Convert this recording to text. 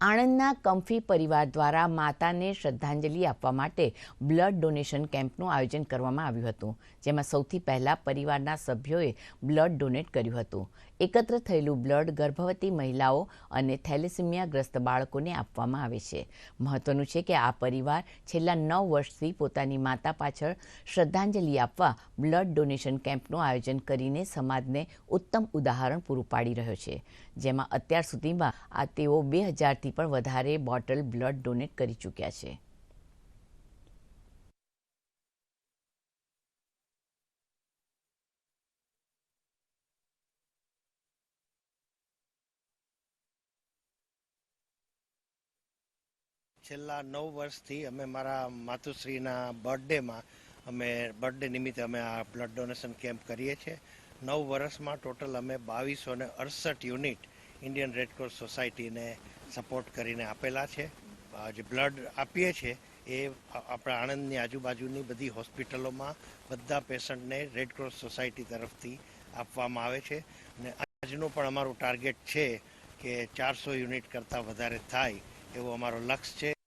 આણંદના કમ્ફી પરિવાર દ્વારા માતાને શ્રદ્ધાંજલિ આપવા માટે બ્લડ ડોનેશન કેમ્પનું આયોજન કરવામાં આવ્યું હતું, જેમાં સૌથી પહેલા પરિવારના સભ્યોએ બ્લડ ડોનેટ કર્યું હતું. એકત્ર થયેલું બ્લડ ગર્ભવતી મહિલાઓ અને થેલેસિમિયાગ્રસ્ત બાળકોને આપવામાં આવે છે. મહત્વનું છે કે આ પરિવાર છેલ્લા નવ વર્ષથી પોતાની માતા પાછળ શ્રદ્ધાંજલિ આપવા બ્લડ ડોનેશન કેમ્પનું આયોજન કરીને સમાજને ઉત્તમ ઉદાહરણ પૂરું પાડી રહ્યો છે, જેમાં અત્યાર સુધીમાં આ તેઓ બે હજારથી પણ વધારે બોટલ બ્લડ ડોનેટ કરી ચૂક્યા છે. છેલ્લા નવ વર્ષથી અમે મારા માતુશ્રીના બર્થડેમાં અમે બર્થડે નિમિત્તે અમે આ બ્લડ ડોનેશન કેમ્પ કરીએ છીએ. નવ વર્ષમાં ટોટલ અમે બાવીસો ને અડસઠ યુનિટ ઇન્ડિયન રેડક્રોસ સોસાયટીને સપોર્ટ કરીને આપેલા છે. જે બ્લડ આપીએ છીએ, એ આપણા આણંદની આજુબાજુની બધી હોસ્પિટલોમાં બધા પેશન્ટને રેડક્રોસ સોસાયટી તરફથી આપવામાં આવે છે. અને આજનું પણ અમારું ટાર્ગેટ છે કે ચારસો યુનિટ કરતાં વધારે થાય એવો અમારો લક્ષ્ય છે.